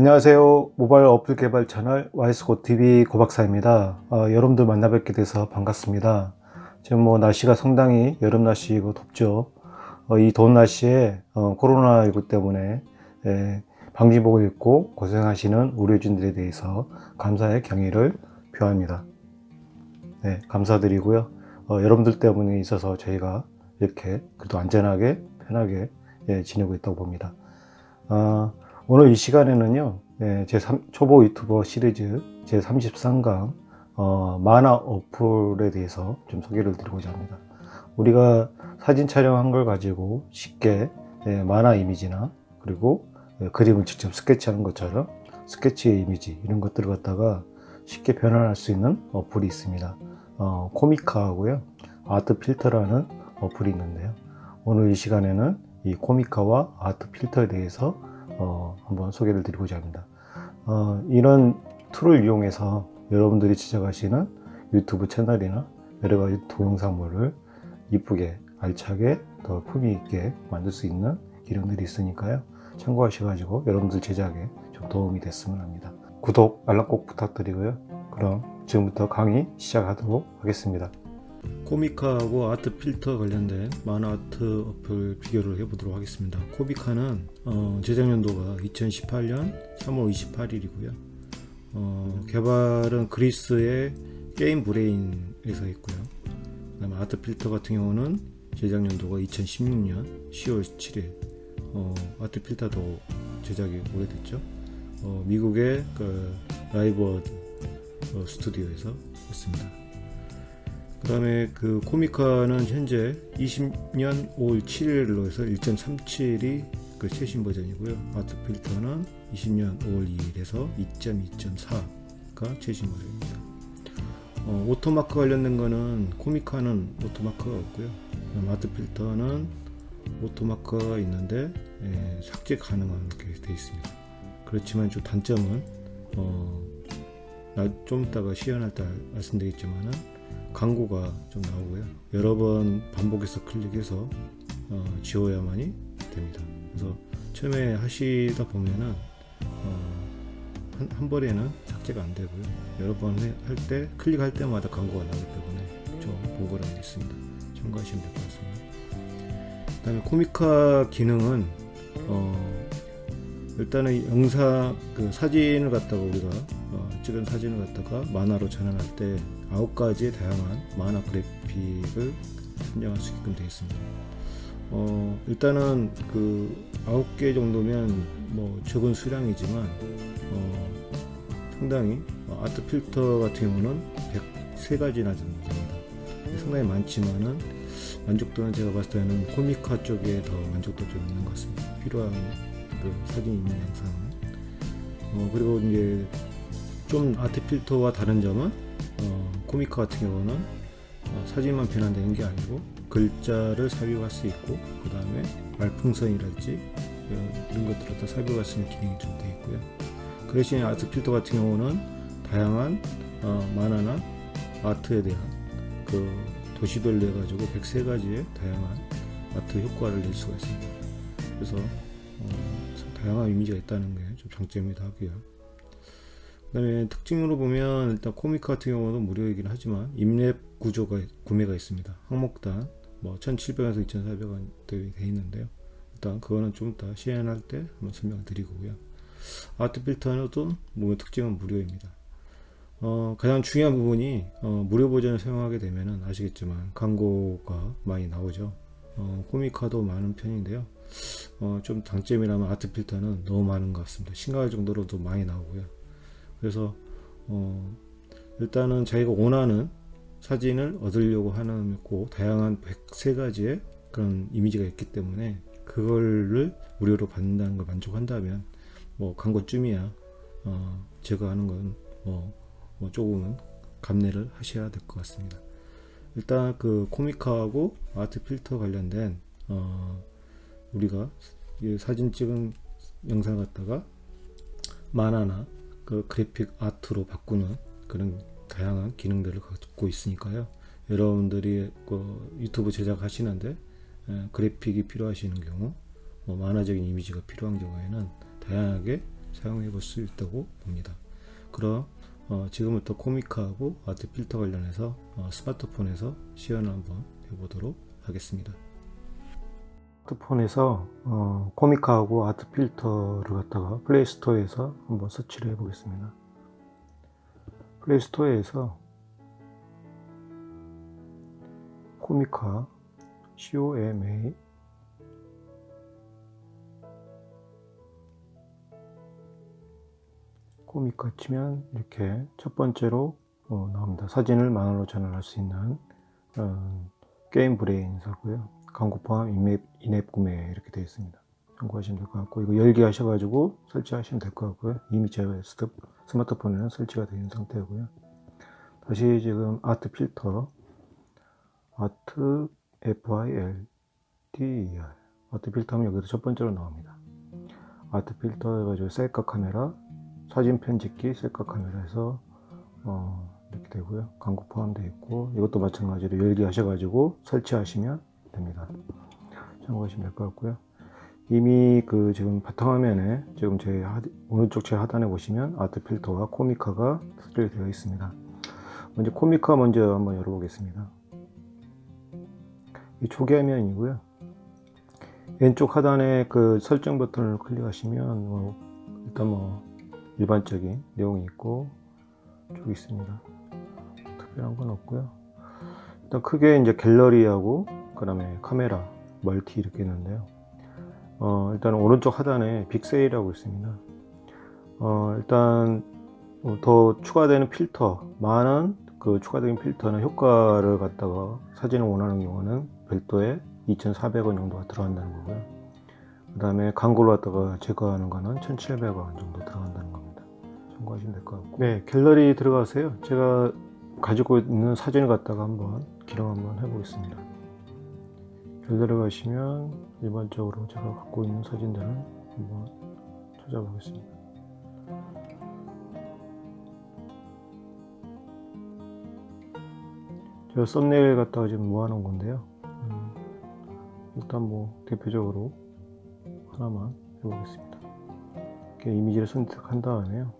안녕하세요. 모바일 어플 개발 채널 YS고TV 고박사입니다. 어, 여러분들 만나 뵙게 돼서 반갑습니다. 지금 뭐 날씨가 상당히 여름 날씨이고 덥죠. 어, 이 더운 날씨에 어, 코로나19 때문에 예, 방지복을 입고 고생하시는 의료진들에 대해서 감사의 경의를 표합니다. 네, 감사드리고요. 어, 여러분들 때문에 있어서 저희가 이렇게 그래도 안전하게 편하게 예, 지내고 있다고 봅니다. 어, 오늘 이 시간에는요, 예, 제 3, 초보 유튜버 시리즈 제 33강 어, 만화 어플에 대해서 좀 소개를 드리고자 합니다. 우리가 사진 촬영한 걸 가지고 쉽게 예, 만화 이미지나 그리고 예, 그림을 직접 스케치하는 것처럼 스케치의 이미지 이런 것들을 갖다가 쉽게 변환할 수 있는 어플이 있습니다. 어, 코미카하고요, 아트 필터라는 어플이 있는데요. 오늘 이 시간에는 이 코미카와 아트 필터에 대해서 어, 한번 소개를 드리고자 합니다. 어, 이런 툴을 이용해서 여러분들이 제작하시는 유튜브 채널이나 여러 가지 동영상물을 이쁘게 알차게 더 품위 있게 만들 수 있는 기능들이 있으니까요. 참고하셔가지고 여러분들 제작에 좀 도움이 됐으면 합니다. 구독, 알람 꼭 부탁드리고요. 그럼 지금부터 강의 시작하도록 하겠습니다. 코미카하고 아트 필터 관련된 만화 아트 어플 비교를 해보도록 하겠습니다. 코미카는 어, 제작 연도가 2018년 3월 28일이고요. 어, 개발은 그리스의 게임 브레인에서 했고요. 그다음에 아트 필터 같은 경우는 제작 연도가 2016년 10월 7일. 어, 아트 필터도 제작이 오래됐죠. 어, 미국의 그 라이브워드 어, 스튜디오에서 했습니다. 그 다음에 그 코미카는 현재 20년 5월 7일로 해서 1.37이 그 최신 버전이고요. 아트 필터는 20년 5월 2일에서 2.2.4가 최신 버전입니다. 어, 오토마크 관련된 거는 코미카는 오토마크가 없고요. 아트 필터는 오토마크가 있는데 예, 삭제 가능한 게 되어 있습니다. 그렇지만 좀 단점은 어, 나- 좀 이따가 시연할 때 말씀드리겠지만은 광고가 좀 나오고요. 여러 번 반복해서 클릭해서 어, 지워야만이 됩니다. 그래서 처음에 하시다 보면은 어, 한, 한 번에는 삭제가 안 되고요. 여러 번 할 때 클릭할 때마다 광고가 나오기 때문에 좀 번거로움이 있습니다. 참고하시면 될 것 같습니다. 그 다음에 코미카 기능은 어, 일단은 영상 그 사진을 갖다가 우리가 어, 찍은 사진을 갖다가 만화로 전환할 때 아홉 가지의 다양한 만화 그래픽을 선정할 수 있게끔 되어 있습니다. 어, 일단은 그 아홉 개 정도면 뭐 적은 수량이지만 어, 상당히 어, 아트 필터 같은 경우는 103가지나 됩니다. 상당히 많지만은 만족도는 제가 봤을 때는 코미카 쪽에 더 만족도 좀 있는 것 같습니다. 필요한 그 사진 있는 영상은. 어, 그리고 이제 좀 아트 필터와 다른 점은 어, 코미카 같은 경우는 어, 사진만 변환되는 게 아니고 글자를 삽입할 수 있고 그 다음에 말풍선이랄지 이런, 것들을 다 삽입할 수 있는 기능이 좀 되어 있고요. 그 대신에 아트 필터 같은 경우는 다양한 어, 만화나 아트에 대한 그 도시별로 해가지고 103가지의 다양한 아트 효과를 낼 수가 있습니다. 그래서 어, 다양한 이미지가 있다는 게 좀 장점이기도 하고요. 그 다음에 특징으로 보면 일단 코믹 같은 경우는 무료이긴 하지만 인랩 구조가 구매가 있습니다. 항목당 뭐 1,700원에서 2,400원 돼 있는데요. 일단 그거는 좀 이따 시연할 때 한번 설명을 드리고요. 아트 필터는 뭐 특징은 무료입니다. 어, 가장 중요한 부분이 어, 무료 버전을 사용하게 되면은 아시겠지만 광고가 많이 나오죠. 어, 코미카도 많은 편인데요. 어, 좀 장점이라면 아트 필터는 너무 많은 것 같습니다. 심각할 정도로 도 많이 나오고요. 그래서 어, 일단은 자기가 원하는 사진을 얻으려고 하는 고 다양한 103가지의 그런 이미지가 있기 때문에 그거를 무료로 받는다는 걸 만족한다면 뭐 광고쯤이야 어, 제거하는 건뭐 뭐 조금은 감내를 하셔야 될 것 같습니다. 일단 그 코미카하고 아트 필터 관련된 어, 우리가 이 사진 찍은 영상 갖다가 만화나 그 그래픽 아트로 바꾸는 그런 다양한 기능들을 갖고 있으니까요. 여러분들이 그 유튜브 제작하시는데 에, 그래픽이 필요하시는 경우, 뭐 만화적인 이미지가 필요한 경우에는 다양하게 사용해 볼 수 있다고 봅니다. 그럼 어, 지금부터 코미카하고 아트 필터 관련해서 어, 스마트폰에서 시연을 한번 해보도록 하겠습니다. 스마트폰에서 어, 코미카하고 아트 필터를 갖다가 플레이스토어에서 한번 서치를 해보겠습니다. 플레이스토어에서 코미카 COMA 코미카 치면 이렇게 첫 번째로 어, 나옵니다. 사진을 만화로 전환할 수 있는 어, 게임 브레인사고요. 광고 포함 인앱, 인앱 구매 이렇게 되어 있습니다. 참고하시면 될 것 같고 이거 열기 하셔가지고 설치하시면 될 것 같고요. 이미 제 스마트폰에는 설치가 되어 있는 상태고요. 다시 지금 아트 필터 아트 FILTER 아트 필터 하면 여기서 첫 번째로 나옵니다. 아트 필터 해가지고 셀카 카메라 사진 편집기 셀카 카메라에서 어, 이렇게 되고요. 광고 포함되어 있고 이것도 마찬가지로 열기 하셔가지고 설치하시면 됩니다. 참고하시면 될 것 같고요. 이미 그 지금 바탕화면에 지금 제 하, 오른쪽 제 하단에 보시면 아트 필터와 코미카가 설치되어 있습니다. 먼저 코미카 먼저 한번 열어보겠습니다. 이 초기 화면이고요. 왼쪽 하단에 그 설정 버튼을 클릭하시면 뭐 일단 뭐 일반적인 내용이 있고 쭉 있습니다. 특별한 건 없고요. 일단 크게 이제 갤러리하고 그 다음에 카메라, 멀티 이렇게 있는데요. 어, 일단 오른쪽 하단에 빅세일이라고 있습니다. 어, 일단 어, 더 추가되는 필터, 많은 그 추가적인 필터나 효과를 갖다가 사진을 원하는 경우는 별도의 2,400원 정도가 들어간다는 거고요. 그 다음에 광고를 갖다가 제거하는 거는 1,700원 정도 들어간다는 겁니다. 참고하시면 될 것 같고. 네, 갤러리 들어가세요. 제가 가지고 있는 사진을 갖다가 한번 기록 한번 해보겠습니다. 갤러리 가시면 일반적으로 제가 갖고 있는 사진들을 한번 찾아보겠습니다. 제가 썸네일 갖다가 지금 모아놓은 건데요. 음, 일단 뭐 대표적으로 하나만 해보겠습니다. 이렇게 이미지를 선택한 다음에요.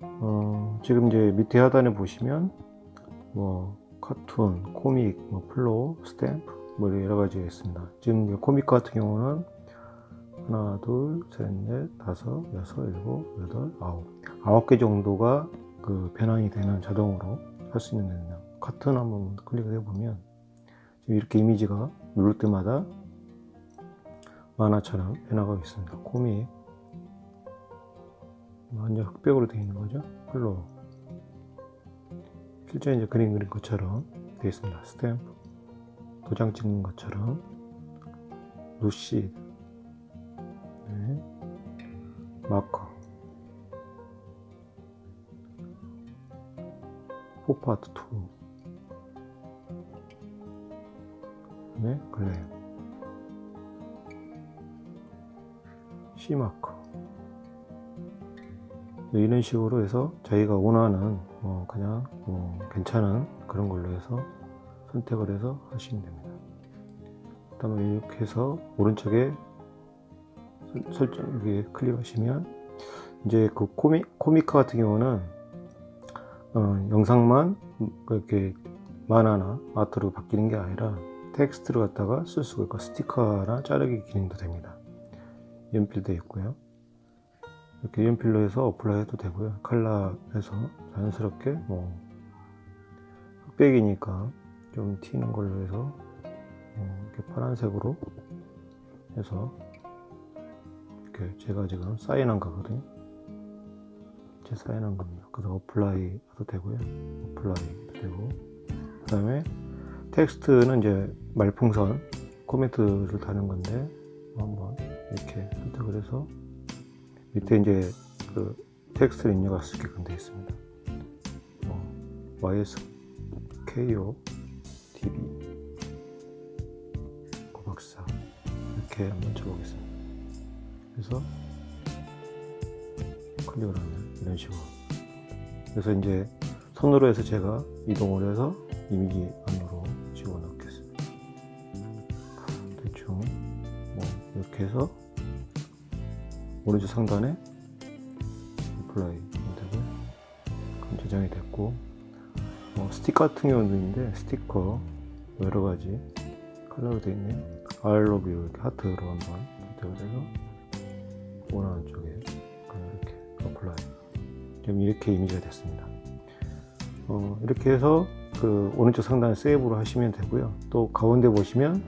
어, 지금 이제 밑에 하단에 보시면 뭐 카툰, 코믹, 뭐 플로우, 스탬프 뭐 여러 가지가 있습니다. 지금 이 코믹 같은 경우는 하나, 둘, 셋, 넷, 다섯, 여섯, 일곱, 여덟, 아홉 아홉 개 정도가 그 변환이 되는 자동으로 할 수 있는 능력. 카툰 한번 클릭을 해보면 지금 이렇게 이미지가 누를 때마다 만화처럼 변화가 있습니다. 코믹 완전 흑백으로 되어 있는 거죠. 플로우 실제 이제 그림 그린 것처럼 되어 있습니다. 스탬프 도장 찍는 것처럼. 루시드 네. 마커. 포파트 2 네, 글램 C마커. 네, 이런 식으로 해서 자기가 원하는 뭐 그냥 뭐 괜찮은 그런 걸로 해서 선택을 해서 하시면 됩니다. 그 다음에 이렇게 해서 오른쪽에 설- 설정 여기 클릭하시면 이제 그 코믹 코미카 같은 경우는 어, 영상만 이렇게 만화나 아트로 바뀌는 게 아니라 텍스트를 갖다가 쓸 수가 있고 스티커나 자르기 기능도 됩니다. 연필도 있고요. 이렇게 연필로 해서 어플라이 해도 되고요. 칼라 해서 자연스럽게 뭐 흑백이니까 좀 튀는 걸로 해서 어, 이렇게 파란색으로 해서 이렇게 제가 지금 사인한 거거든요. 제 사인한 겁니다. 그래서 어플라이 해도 되고요. 어플라이 해도 되고 그 다음에 텍스트는 이제 말풍선 코멘트를 다는 건데 한번 이렇게 선택을 해서 밑에 이제 그 텍스트를 입력할 수 있게끔 되어 있습니다. 뭐 YSKO 이렇게 한번 쳐보겠습니다. 그래서 클릭을 하면 이런 식으로 그래서 이제 손으로 해서 제가 이동을 해서 이미지 안으로 집어넣겠습니다. 대충 뭐 이렇게 해서 오른쪽 상단에 어플라이 되고요. 그럼 저장이 됐고 뭐 스티커 같은 경우도 있는데 스티커 여러 가지 컬러로 되어 있네요. You 이렇게 하트로 한번 선택을 해서 원하는 쪽에 이렇게 어플라이 지금 이렇게 이미지가 됐습니다. 어, 이렇게 해서 그 오른쪽 상단에 세이브로 하시면 되고요. 또 가운데 보시면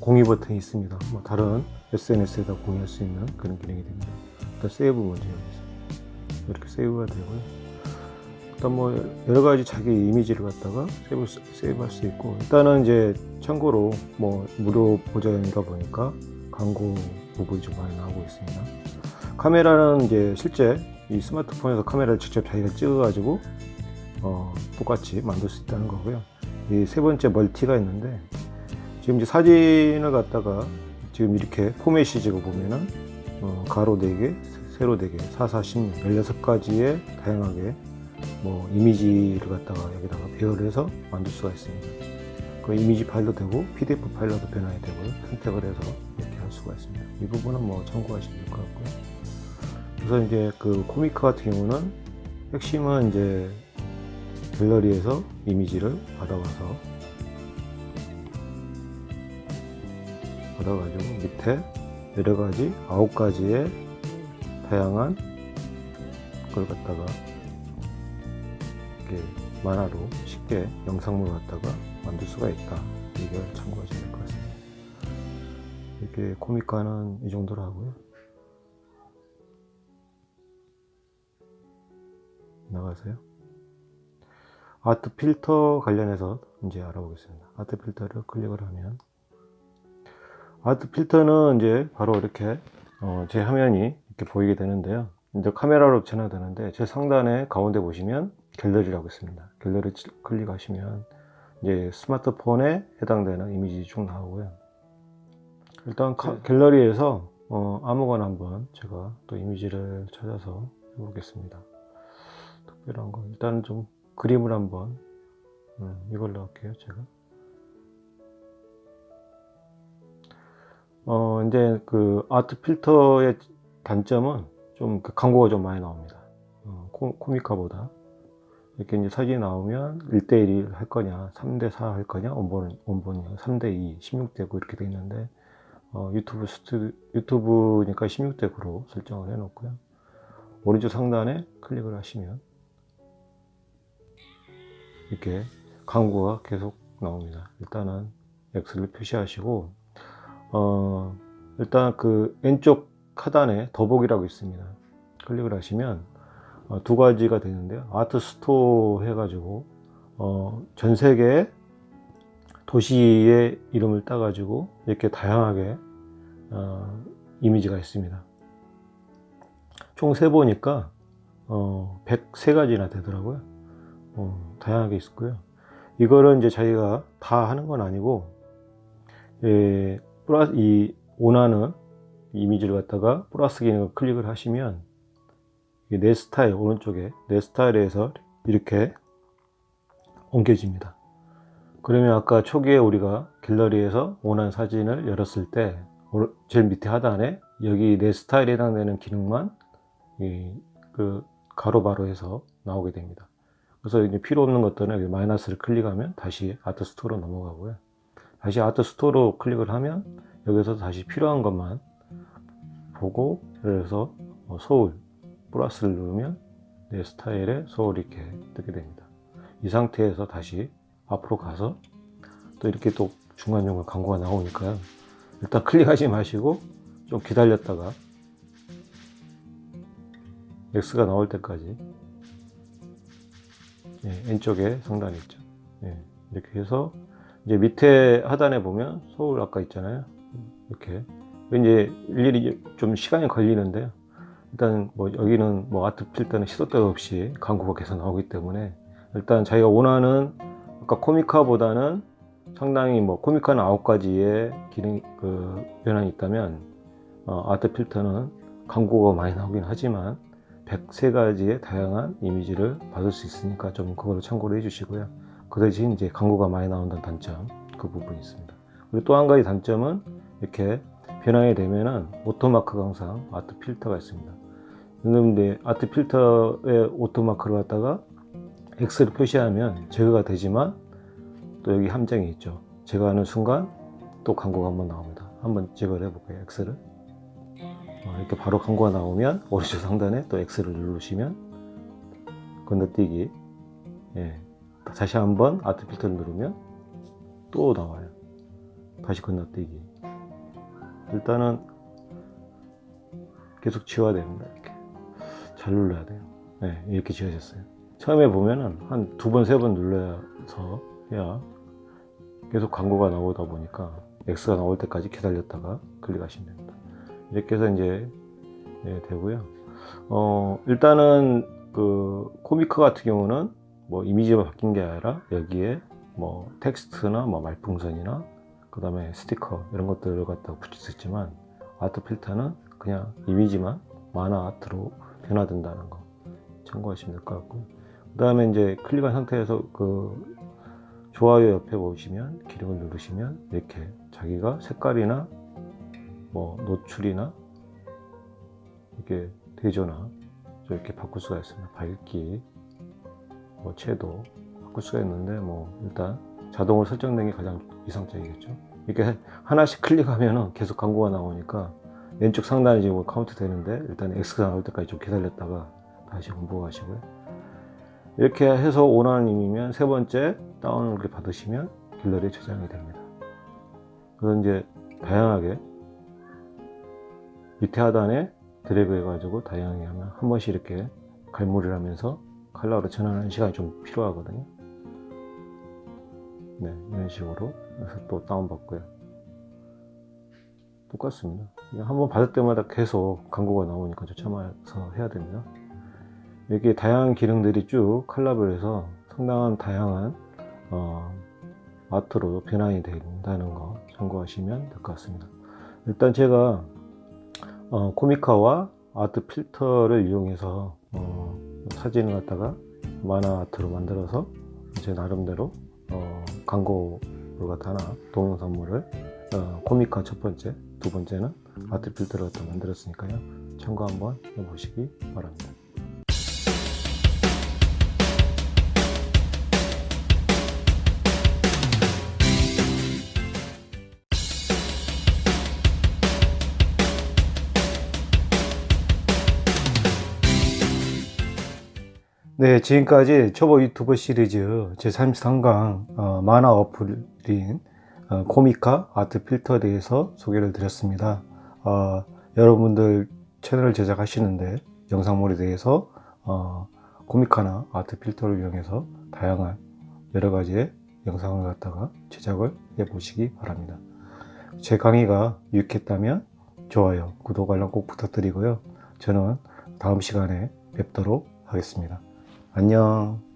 공유 버튼이 있습니다. 뭐 다른 SNS에다 공유할 수 있는 그런 기능이 됩니다. 일단 세이브 먼저 해보겠습니다. 이렇게 세이브가 되고요. 일단 뭐 여러 가지 자기 이미지를 갖다가 세이브, 세이브할 수 있고 일단은 이제 참고로 뭐 무료 보장이다 보니까 광고 부분이 좀 많이 나오고 있습니다. 카메라는 이제 실제 이 스마트폰에서 카메라를 직접 자기가 찍어가지고 어, 똑같이 만들 수 있다는 거고요. 이 세 번째 멀티가 있는데 지금 이제 사진을 갖다가 지금 이렇게 포맷이 지금 보면은 어, 가로 4개, 세로 4개, 4, 4, 16, 16가지의 다양하게 뭐 이미지를 갖다가 여기다가 배열을 해서 만들 수가 있습니다. 그 이미지 파일도 되고 PDF 파일로도 변환이 되고요. 선택을 해서 이렇게 할 수가 있습니다. 이 부분은 뭐 참고하시면 될 것 같고요. 그래서 이제 그 코미크 같은 경우는 핵심은 이제 갤러리에서 이미지를 받아와서 받아가지고 밑에 여러 가지 아홉 가지의 다양한 걸 갖다가 만화로 쉽게 영상물 갖다가 만들 수가 있다. 이걸 참고하시면 될 것 같습니다. 이렇게 코믹화는 이 정도로 하고요. 나가세요. 아트 필터 관련해서 이제 알아보겠습니다. 아트 필터를 클릭을 하면 아트 필터는 이제 바로 이렇게 어, 제 화면이 이렇게 보이게 되는데요. 이제 카메라로 전화되는데 제 상단에 가운데 보시면 갤러리라고 있습니다. 갤러리 치- 클릭하시면 이제 스마트폰에 해당되는 이미지 쭉 나오고요. 일단 카- 갤러리에서 어, 아무거나 한번 제가 또 이미지를 찾아서 해보겠습니다. 특별한 거 일단은 좀 그림을 한번 음, 이걸로 할게요 제가 어 이제 그 아트 필터의 단점은 좀 그 광고가 좀 많이 나옵니다 어, 코, 코미카보다 이렇게 이제 사진이 나오면 1대1을 할 거냐 3대4 할 거냐 원본, 원본이 3대2 16대 9 이렇게 돼 있는데 어, 유튜브 스튜 유튜브니까 16대 9로 설정을 해 놓고요 오른쪽 상단에 클릭을 하시면 이렇게 광고가 계속 나옵니다. 일단은 X를 표시하시고 어, 일단 그 왼쪽 하단에 더보기라고 있습니다. 클릭을 하시면 어, 두 가지가 되는데요. 아트 스토어 해가지고 어, 전 세계 도시의 이름을 따가지고 이렇게 다양하게 어, 이미지가 있습니다. 총 세 보니까 어, 103가지나 되더라고요. 어, 다양하게 있고요. 이거를 이제 자기가 다 하는 건 아니고, 예, 플러스 이 원하는 이미지를 갖다가 플러스 기능을 클릭을 하시면 내 스타일 오른쪽에 내 스타일에서 이렇게 옮겨집니다. 그러면 아까 초기에 우리가 갤러리에서 원하는 사진을 열었을 때 제일 밑에 하단에 여기 내 스타일에 해당되는 기능만 이, 그 가로바로 해서 나오게 됩니다. 그래서 이제 필요 없는 것들은 여기 마이너스를 클릭하면 다시 아트 스토어로 넘어가고요. 다시 아트 스토어로 클릭을 하면 여기서 다시 필요한 것만 보고 예를 들어서 뭐 서울 플러스를 누르면 내 스타일의 서울 이렇게 뜨게 됩니다. 이 상태에서 다시 앞으로 가서 또 이렇게 또 중간중간 광고가 나오니까요. 일단 클릭하지 마시고 좀 기다렸다가 X가 나올 때까지 예, 왼쪽에 상단에 있죠. 예, 이렇게 해서 이제 밑에 하단에 보면 서울 아까 있잖아요. 이렇게 이제 일일이 좀 시간이 걸리는데요. 일단 뭐 여기는 뭐 아트 필터는 시도 때도 없이 광고가 계속 나오기 때문에 일단 자기가 원하는 아까 코미카보다는 상당히 뭐 코미카는 아홉 가지의 기능 그 변환이 있다면 어, 아트 필터는 광고가 많이 나오긴 하지만 103가지의 다양한 이미지를 받을 수 있으니까 좀 그걸 참고로 해주시고요. 그 대신 이제 광고가 많이 나온다는 단점 그 부분이 있습니다. 그리고 또 한 가지 단점은 이렇게 변환이 되면은 오토마크가 항상 아트 필터가 있습니다. 그런데 아트 필터에 오토마크를 갖다가 X를 표시하면 제거가 되지만 또 여기 함정이 있죠. 제거하는 순간 또 광고가 한번 나옵니다. 한번 제거를 해볼까요? X를. 어, 이렇게 바로 광고가 나오면 오른쪽 상단에 또 X를 누르시면 건너뛰기. 예. 다시 한번 아트 필터를 누르면 또 나와요. 다시 건너뛰기. 일단은 계속 지워야 됩니다. 잘 눌러야 돼요. 네, 이렇게 지워졌어요. 처음에 보면은 한 두 번, 세 번 눌러서 해야 계속 광고가 나오다 보니까 X가 나올 때까지 기다렸다가 클릭하시면 됩니다. 이렇게 해서 이제 예, 되고요. 어, 일단은 그 코미크 같은 경우는 뭐 이미지가 바뀐 게 아니라 여기에 뭐 텍스트나 뭐 말풍선이나 그 다음에 스티커 이런 것들을 수 있지만 아트 필터는 그냥 이미지만 만화 아트로 변화된다는 거 참고하시면 될 것 같고요. 그 다음에 이제 클릭한 상태에서 그 좋아요 옆에 보시면 기름을 누르시면 이렇게 자기가 색깔이나 뭐 노출이나 이렇게 대조나 이렇게 바꿀 수가 있습니다. 밝기, 뭐 채도 바꿀 수가 있는데 뭐 일단 자동으로 설정된 게 가장 이상적이겠죠. 이렇게 하나씩 클릭하면은 계속 광고가 나오니까 왼쪽 상단에 지금 뭐 카운트 되는데 일단 X가 나올 때까지 좀 기다렸다가 다시 공부하시고요. 이렇게 해서 원하는 임이면 세 번째 다운을 이렇게 받으시면 갤러리에 저장이 됩니다. 그래서 이제 다양하게 밑에 하단에 드래그 해가지고 다양하게 하면 한 번씩 이렇게 갈무리를 하면서 컬러로 전환하는 시간이 좀 필요하거든요. 네, 이런 식으로 해서 또 다운받고요. 똑같습니다. 한번 받을 때마다 계속 광고가 나오니까 조참해서 해야 됩니다. 이렇게 다양한 기능들이 쭉 컬러별해서 상당한 다양한 어, 아트로 변환이 된다는 거 참고하시면 될 것 같습니다. 일단 제가 어, 코미카와 아트 필터를 이용해서 어, 사진을 갖다가 만화 아트로 만들어서 제 나름대로 어, 광고를 갖다 하나 동영상물을 어, 코미카 첫 번째, 두 번째는 아트 필터를 갖다 만들었으니까요. 참고 한번 해보시기 바랍니다. 네, 지금까지 초보 유튜버 시리즈 제33강 어, 만화 어플인 어, 코미카 아트 필터에 대해서 소개를 드렸습니다. 어, 여러분들 채널을 제작하시는데 영상물에 대해서 어, 코미카나 아트 필터를 이용해서 다양한 여러 가지의 영상을 갖다가 제작을 해 보시기 바랍니다. 제 강의가 유익했다면 좋아요, 구독, 알람 꼭 부탁드리고요. 저는 다음 시간에 뵙도록 하겠습니다. 안녕.